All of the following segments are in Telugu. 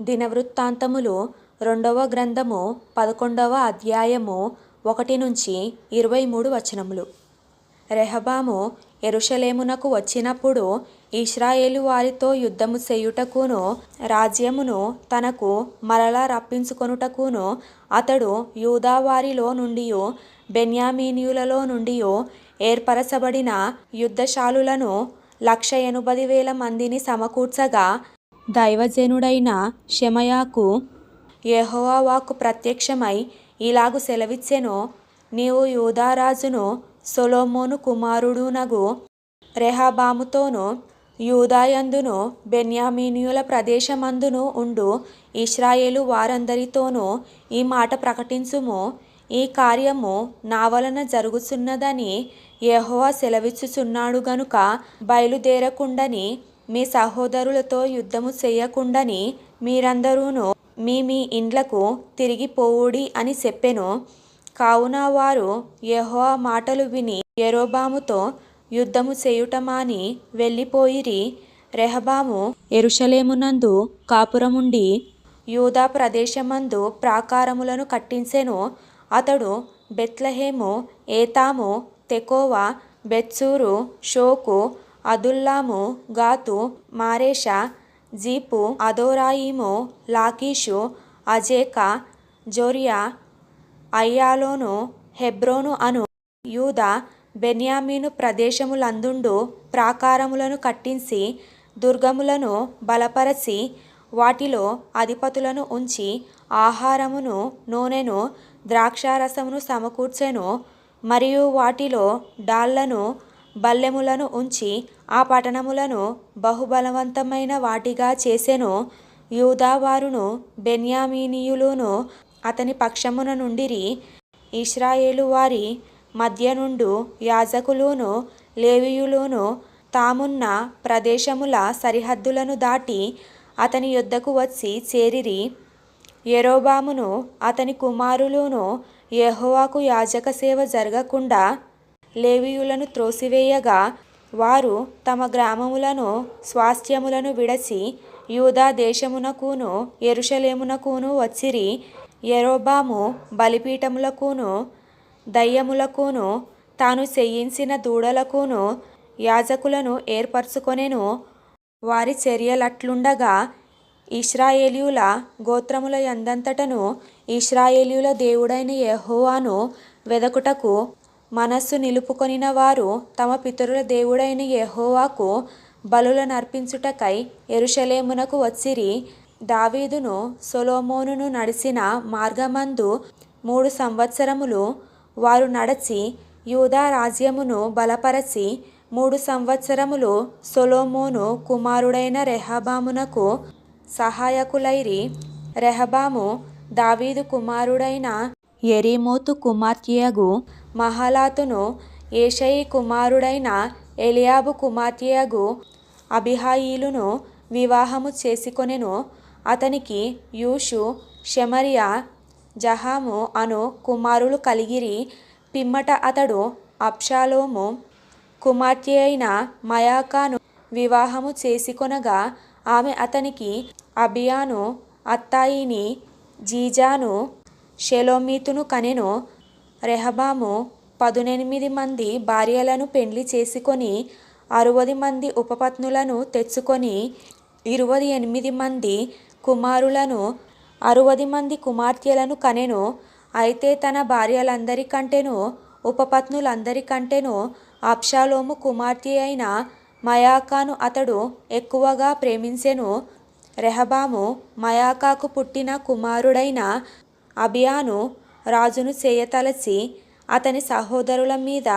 దినవృత్తాంతములు రెండవ గ్రంథము పదకొండవ అధ్యాయము ఒకటి నుంచి ఇరవై మూడు వచనములు. రెహబాము ఎరుషలేమునకు వచ్చినప్పుడు ఇస్రాయేలు వారితో యుద్ధము చేయుటకును రాజ్యమును తనకు మరలా రప్పించుకొనుటకును అతడు యూదావారిలో నుండి బెన్యామీనియులలో నుండి ఏర్పరచబడిన యుద్ధశాలులను లక్ష ఎనభై వేల మందిని సమకూర్చగా దైవజనుడైన షెమయాకు యెహోవా ప్రత్యక్షమై ఇలాగు సెలవిచ్చెను నీవు యూదారాజును సొలోమోను కుమారుడునగు రెహబాముతోను యూదాయందును బెన్యామీనియుల ప్రదేశమందును ఉండు ఇస్రాయేలు వారందరితోనూ ఈ మాట ప్రకటించుము. ఈ కార్యము నా వలన జరుగుచున్నదని యెహోవా సెలవిచ్చుచున్నాడు గనుక బయలుదేరకుండని మీ సహోదరులతో యుద్ధము చేయకుండాని మీరందరూను మీ మీ ఇండ్లకు తిరిగిపోవుడి అని చెప్పెను. కావున వారు యహో మాటలు విని ఎరోబాముతో యుద్ధము చేయుటమాని వెళ్ళిపోయిరి. రెహబాము ఎరుషలేమునందు కాపురముండి యూదా ప్రదేశమందు ప్రాకారములను కట్టించెను. అతడు బెత్లహేము ఏతాము తెకోవా బెత్సూరు షోకు అదుల్లాము గాతు మారేష జీపు అదోరాయిము లాకీషు అజేకా జోరియా అయ్యాలోను హెబ్రోను అను యూదా బెన్యామీను ప్రదేశములందుండు ప్రాకారములను కట్టించి దుర్గములను బలపరచి వాటిలో అధిపతులను ఉంచి ఆహారమును నూనెను ద్రాక్షారసమును సమకూర్చెను మరియు వాటిలో డాళ్ళను బల్లెములను ఉంచి ఆ పట్టణములను బహుబలవంతమైన వాటిగా చేసెను. యూదావారును బెన్యామీనీయులును అతని పక్షమున నుండిరి. ఇస్రాయేలు వారి మధ్య నుండు యాజకులును లేవియులును తామున్న ప్రదేశముల సరిహద్దులను దాటి అతని యొద్దకు వచ్చి చేరిరి. ఎరోబామును అతని కుమారులును యెహోవాకు యాజక సేవ జరగకుండా లేవీయులను త్రోసివేయగా వారు తమ గ్రామములను స్వాస్థ్యములను విడచి యూదా దేశమునకును ఎరుషలేమునకును వచ్చిరి ఎరోబాము బలిపీఠములకును దయ్యములకును తాను చేయించిన దూడలకును యాజకులను ఏర్పరచుకొనెను. వారి చర్యలట్లుండగా ఇశ్రాయేలీయుల గోత్రముల ఎందంతటను ఇశ్రాయేలీయుల దేవుడైన యెహోవాను వెదకుటకు మనస్సు నిలుపుకొనిన వారు తమ పితరుల దేవుడైన యెహోవాకు బలులనర్పించుటకై ఎరుషలేమునకు వచ్చిరి. దావీదును సొలోమోనును నడిచిన మార్గమందు మూడు సంవత్సరములు వారు నడచి యూదా రాజ్యమును బలపరచి మూడు సంవత్సరములు సొలోమోను కుమారుడైన రెహబామునకు సహాయకులైరి. రెహబాము దావీదు కుమారుడైన యెరీమోతు కుమార్తెయగు మహలాతును ఏషయి కుమారుడైన ఎలియాబు కుమార్తెయగు అబిహాయిలును వివాహము చేసుకొనెను. అతనికి యూషు షెమర్యా జహాము అను కుమారులు కలిగిరి. పిమ్మట అతడు అబ్షాలోము కుమార్తె అయిన మయాకాను వివాహము చేసుకొనగా ఆమె అతనికి అబియాను అత్తాయిని జీజాను షెలోమీతును కనెను రెహబాము పదునెనిమిది మంది భార్యలను పెండ్లి చేసుకొని అరవది మంది ఉపపత్నులను తెచ్చుకొని ఇరవై ఎనిమిది మంది కుమారులను అరువది మంది కుమార్తెలను కనెను. అయితే తన భార్యలందరికంటేను ఉపపత్నులందరికంటేను అప్షాలోము కుమార్తె అయిన మయాకాను అతడు ఎక్కువగా ప్రేమించెను. రెహబాము మయాకాకు పుట్టిన కుమారుడైన అబియాను రాజును చేయతలచి అతని సహోదరుల మీద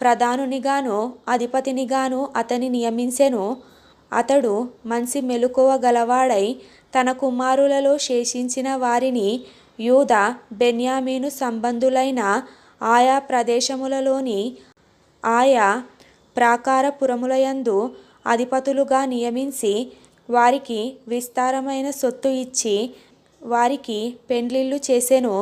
ప్రధానునిగాను అధిపతినిగాను అతని నియమించెను. అతడు మంచి మెలకువ గలవాడై తన కుమారులలో శేషించిన వారిని యూద బెన్యామీను సంబంధులైన ఆయా ప్రదేశములలోని ఆయా ప్రాకారపురములయందు అధిపతులుగా నియమించి వారికి విస్తారమైన సొత్తు ఇచ్చి వారికి పెండ్లిళ్ళు చేసెను.